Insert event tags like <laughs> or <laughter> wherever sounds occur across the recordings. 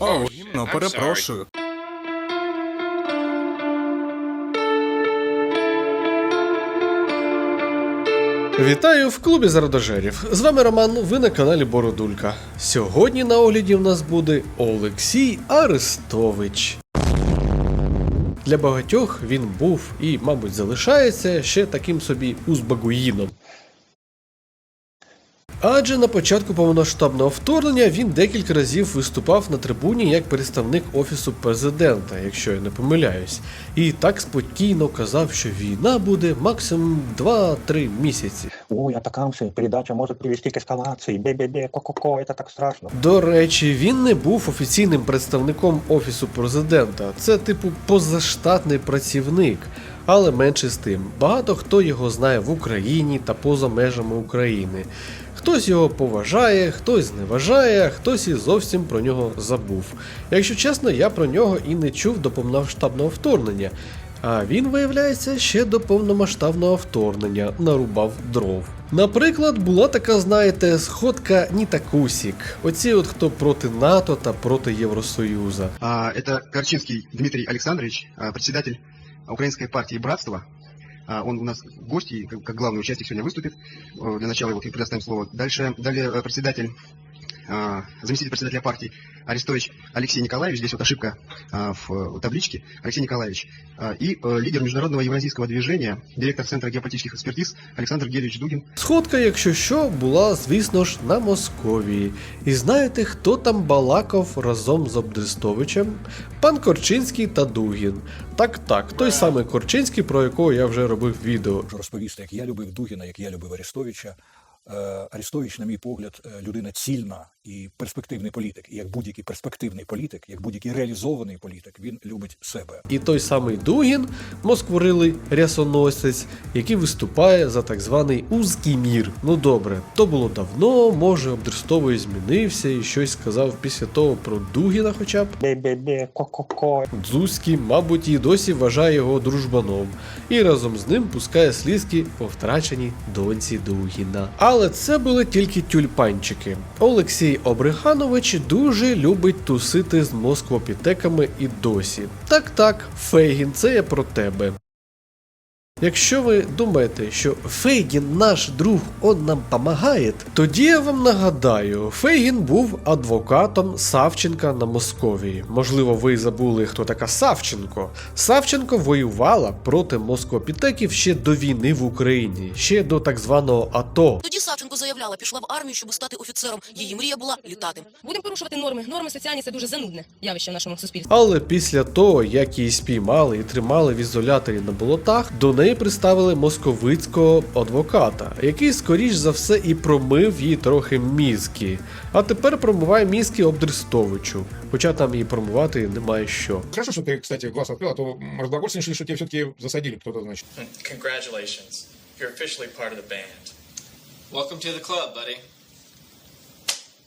О, гімно, перепрошую. Вітаю в клубі зародожерів. З вами Роман, ви на каналі Бородулька. Сьогодні на огляді в нас буде Олексій Арестович. Для багатьох він був і, мабуть, залишається ще таким собі узбагуїном. Адже на початку повномасштабного вторгнення він декілька разів виступав на трибуні як представник офісу президента, якщо я не помиляюсь, і так спокійно казав, що війна буде максимум 2-3 місяці. Ой, атакамсы, передача может привести к эскалации. Бе-бе-бе, ко-ко-ко, это так страшно. До речі, він не був офіційним представником офісу президента. Це типу позаштатний працівник. Але менше з тим, багато хто його знає в Україні та поза межами України. Хтось його поважає, хтось зневажає, хтось і зовсім про нього забув. Якщо чесно, я про нього і не чув до повномасштабного вторгнення. А він, виявляється, ще до повномасштабного вторгнення нарубав дров. Наприклад, була така, знаєте, сходка Нітакусік. Оці от хто проти НАТО та проти Євросоюза. А, Это Корчинский Дмитрий Александрович, а, председатель Украинской партии «Братство». А, Он у нас гость и как как главный участник сегодня выступит. Э, Для начала его предоставим слово. Дальше, далее э, председатель, а, заместитель председателя партии Арестович Алексей Николаевич. Здесь вот ошибка а, в э, табличке. Алексей Николаевич. А, И э, лидер международного евразийского движения, директор Центра геополитических экспертиз Александр Геревич Дугин. Сходка, якщо що, була, звісно ж, на Московії. І знаєте, хто там балакав разом з Обдрестовичем? Пан Корчинський та Дугін. Так, так, той самий Корчинський, про якого я вже робив відео. можу розповісти, як я любив Дугіна, як я любив Арестовича. Е, Арестович, на мій погляд, е, людина цільна і перспективний політик. І як будь-який перспективний політик, як будь-який реалізований політик, він любить себе. І той самий Дугін, москворилий рясоносець, який виступає за так званий узкий мір. Ну добре, то було давно, може Обдрестовий змінився і щось сказав після того про Дугіна хоча б. Бе-бе-бе, ко-ко-ко. Дзузький, мабуть, і досі вважає його дружбаном, і разом з ним пускає слізки по втраченій доньці Дугіна. Але це були тільки тюльпанчики. Олексій Обреханович дуже любить тусити з москвопітеками і досі. Так, так, Фейгін, це я про тебе. Якщо ви думаєте, що Фейгін наш друг, он нам помагає, тоді я вам нагадаю, Фейгін був адвокатом Савченка на Московії. Можливо, ви забули, хто така Савченко. Савченко воювала проти москвопітеків ще до війни в Україні, ще до так званого АТО. Тоді Савченко заявляла, пішла в армію, щоб стати офіцером. Її мрія була літати. Будемо порушувати норми. Норми соціальні це дуже занудне явище в нашому суспільстві. Але після того, як її спіймали і тримали в ізоляторі на болотах, до неї приставили московицького адвоката, який, скоріш за все, і промив їй трохи мізки. А тепер промиває мізки Обдрестовичу. Хоча там і промивати немає що. Хорошо, что ты, кстати, глаз открыл, а то разглагольствовали, что тебя все-таки засадили кто-то, значит. Congratulations. You're officially part of the band. Welcome to the club, buddy.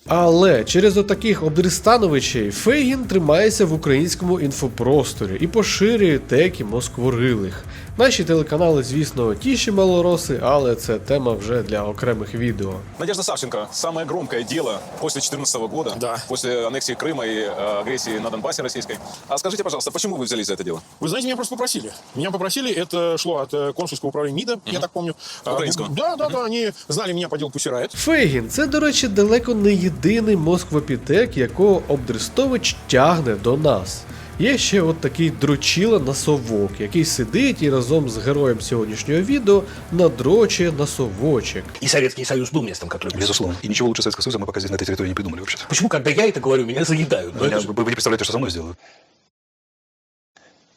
Але через отаких Обдристановичей Фейгін тримається в українському інфопросторі і поширює теки москворилих. Наші телеканали, звісно, тіші малороси, але це тема вже для окремих відео. Надежда Савченко, самое громкое дело после 2014 года, Да. после аннексии Крыма и э, агрессии на Донбассе российской. А скажите, пожалуйста, почему вы взялись за это дело? Вы знаете, меня просто попросили. Меня попросили, это шло от э, консульского управления МИДа, я так помню. А, Украинского. Да, да, да, они знали меня по делу Пусирает. Фейгін це, до речі, далеко не єдиний москвопітек, якого Обдрестович тягне до нас. Є ще от такий дрочіла носовок, який сидить і разом з героєм сьогоднішнього відео надрочує носовочек. И Советский Союз был местом, которое... Безусловно. И ничего лучше Советского Союза мы пока здесь на этой территории не придумали вообще-то. Почему, когда я это говорю, меня заедают? Ну, это же- Вы, вы не представляете, что со мной сделают.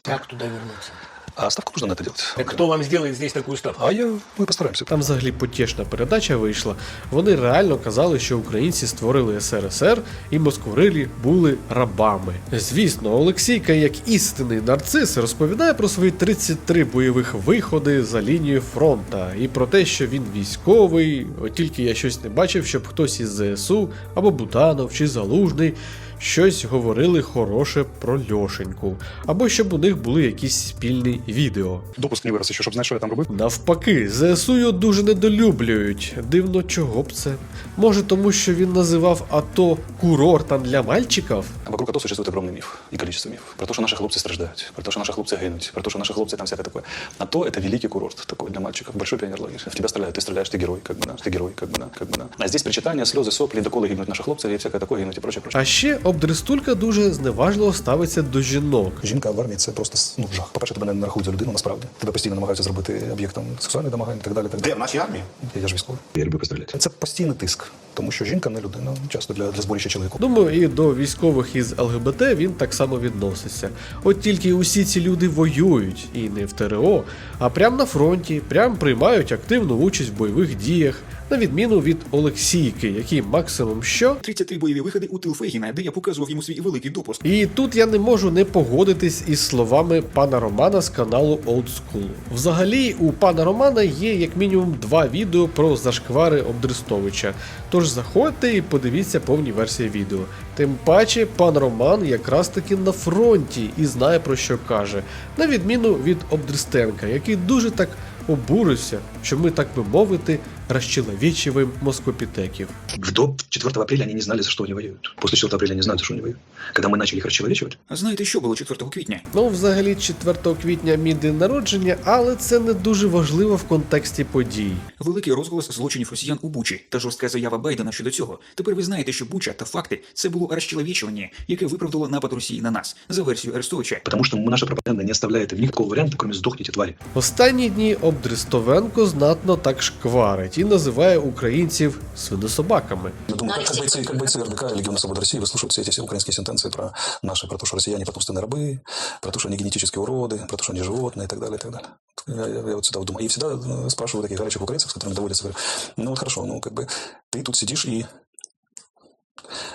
Как туда вернуться? А ставку нужно на это делать. Так кто вам сделает здесь такую ставку? А я, мы постараемся. Там взагалі потішна передача вийшла. Вони реально казали, що українці створили СРСР і москворилі були рабами. Звісно, Олексійка, як істинний нарцис, розповідає про свої 33 бойових виходи за лінією фронта і про те, що він військовий. От тільки я щось не бачив, щоб хтось із ЗСУ або Буданов чи Залужний. Щось говорили хороше про Льошеньку, або щоб у них були якісь спільні відео. Допуск не вирос щоб знати, що я там робив. Навпаки, ЗСУ його дуже недолюблюють. Дивно, чого б це? Може, тому що він називав АТО курортом для мальчиків? вокруг этого существует огромный миф и количество мифов. Про то, что наши хлопцы страждают, про то, что наши хлопцы гинуть, про то, что наши хлопцы там всякое такое. А то это великий курорт такой для мальчиков, большой пионерлагерь. В тебя стреляют, ты стреляешь, ты герой, как бы да, ты герой, как бы да, как бы да. А здесь причитания, слезы, сопли, доколы гибнуть наши хлопцы и всякое такое гинуть и прочее, прочее. А ще обдрестулька дуже зневажливо ставиться до жінок. Жінка в армії це просто ну, жах. По-перше, тебе не рахують за людину насправді. Тебе постійно намагаються зробити об'єктом сексуальних домагань і так далі. Так далі. Де в нашій армії? Я ж військовий. Я люблю пострелять. Це постійний тиск, тому що жінка не людина, часто для, для зборища чоловіку. Думаю, і до військових із ЛГБТ він так само відноситься. От тільки усі ці люди воюють і не в ТРО, а прямо на фронті, прям приймають активну участь в бойових діях, на відміну від Олексійки, який максимум що. 33 бойові виходи у тил Фейгіна, де я показував йому свій великий допуск. І тут я не можу не погодитись із словами пана Романа з каналу Old School. Взагалі, у пана Романа є як мінімум два відео про зашквари Обдрестовича. Тож заходьте і подивіться повні версії відео. Тим паче, пан Роман якраз таки на фронті і знає про що каже, на відміну від Обдрестенка, який дуже так обурився, що ми, так би мовити, розчеловічуємо москопітеків. До 4 апреля они не знали, за что они воюют. После 4 апреля они знают, за что они воюют. Когда мы начали их расчеловечивать, А знаєте, що було 4 квітня? Ну, взагалі, 4 квітня мій день народження, але це не дуже важливо в контексті подій. Великий розголос злочинів росіян у Бучі та жорстка заява Байдена щодо цього. Тепер ви знаєте, що Буча та факти це було розчеловічування, яке виправдало напад Росії на нас за версією Арестовича. потому что наша пропаганда не оставляет в них такого варианта, кроме «сдохните, твари». Останні дні Обдрестовенко знатно так шкварить і називає українців свинособаками. Я думаю, как, как бойцы, как бойцы РБК и Легиона Свободы России выслушивают все эти все украинские сентенции про наши, про то, что россияне потомственные рабы, про то, что они генетические уроды, про то, что они животные и так далее, и так далее. Я, я- я вот всегда вот думаю. И всегда э, спрашиваю таких горячих украинцев, с которыми доводится, говорю, ну вот хорошо, ну как бы ты тут сидишь и...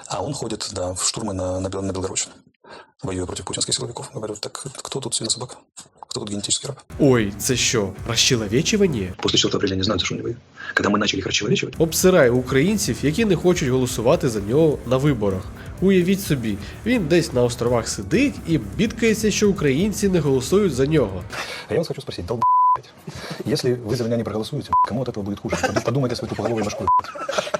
А он ходит, да, в штурмы на, на, Бел- на Белгородчину, воюя против путинских силовиков. Говорю, так кто тут свинособака? Кто тут генетический раб? Ой, це що, розчеловечування? После 4 апреля не знаю, за що они воюют. Когда мы начали их расчеловечивать, Обсирає українців, які не хочуть голосувати за нього на виборах. Уявіть собі, він десь на островах сидить і бідкається, що українці не голосують за нього. А я вас хочу спросить, долб... Если вы за меня не проголосуете, <laughs> кому от этого будет хуже? Подумайте свою тупоголовую башку.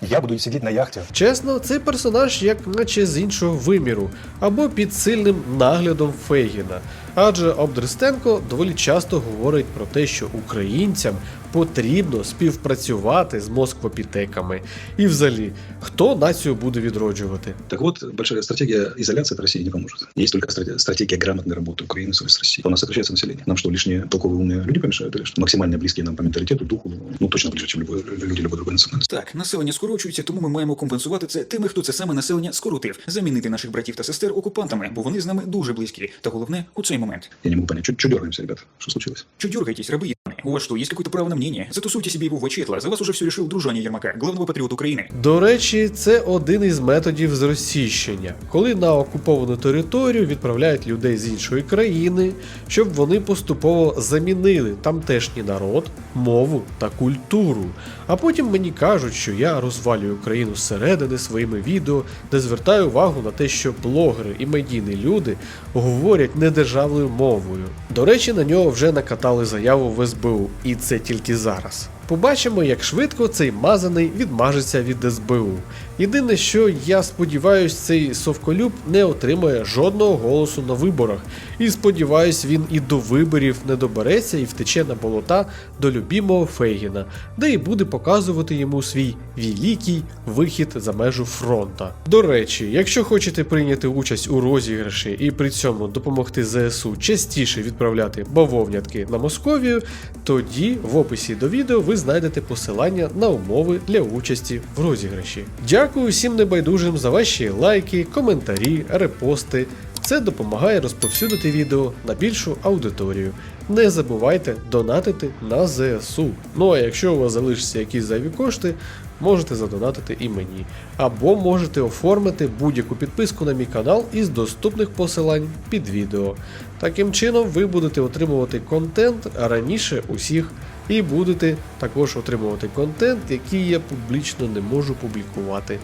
Я буду сидеть на яхте Чесно, цей персонаж як наче з іншого виміру, або під сильним наглядом Фейгіна. Адже Обдрестенко доволі часто говорить про те, що українцям потрібно співпрацювати з москвопітеками. І взагалі, хто націю буде відроджувати? Так вот, большая стратегия изоляции от России не поможет. Есть только стратегия, стратегия грамотной работы Украины с с Россией. У нас сокращается население. Нам что, лишние толковые умные люди помешают или что? Максимально близкие нам по менталитету, духу, ну точно ближе, чем любой, люди любой другой национальности. Так, населення скорочується, тому ми маємо компенсувати це тими, хто це саме населення скоротив, замінити наших братів та сестер окупантами, бо вони з нами дуже близькі. Та головне у цей момент. Я не могу понять, что дергаемся, ребята? Что случилось? Чё дергаетесь, рабы ебаные? у вас что, есть какое-то право на мнение? Затусуйте себе его в очетло, за вас уже все решил дружание Ермака, главного патриота Украины. До речі, це один із методів зросійщення, коли на окуповану територію відправляють людей з іншої країни, щоб вони поступово замінили тамтешній народ, мову та культуру. А потім мені кажуть, що я розвалюю Україну зсередини своїми відео, де звертаю увагу на те, що блогери і медійні люди говорять недержавною мовою. До речі, на нього вже накатали заяву в СБУ, і це тільки зараз. Побачимо, як швидко цей мазаний відмажеться від СБУ. Єдине, що я сподіваюсь, цей совколюб не отримає жодного голосу на виборах. І сподіваюсь, він і до виборів не добереться і втече на болота до любімого Фейгіна, де і буде показувати йому свій великий вихід за межу фронта. До речі, якщо хочете прийняти участь у розіграші і при цьому допомогти ЗСУ частіше відправляти бавовнятки на Московію, тоді в описі до відео ви знайдете посилання на умови для участі в розіграші. Дякую всім небайдужим за ваші лайки, коментарі, репости. Це допомагає розповсюдити відео на більшу аудиторію. Не забувайте донатити на ЗСУ. Ну а якщо у вас залишаться якісь зайві кошти, можете задонатити і мені. Або можете оформити будь-яку підписку на мій канал із доступних посилань під відео. Таким чином ви будете отримувати контент раніше усіх і будете також отримувати контент, який я публічно не можу публікувати.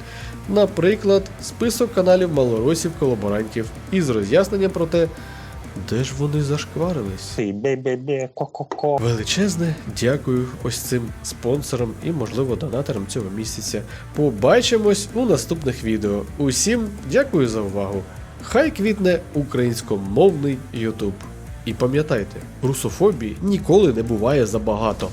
Наприклад, список каналів малоросів колаборантів із роз'ясненням про те, де ж вони зашкварились. Ко-ко-ко. Величезне дякую ось цим спонсорам і, можливо, донаторам цього місяця. Побачимось у наступних відео. Усім дякую за увагу. Хай квітне українськомовний Ютуб. І пам'ятайте, русофобії ніколи не буває забагато.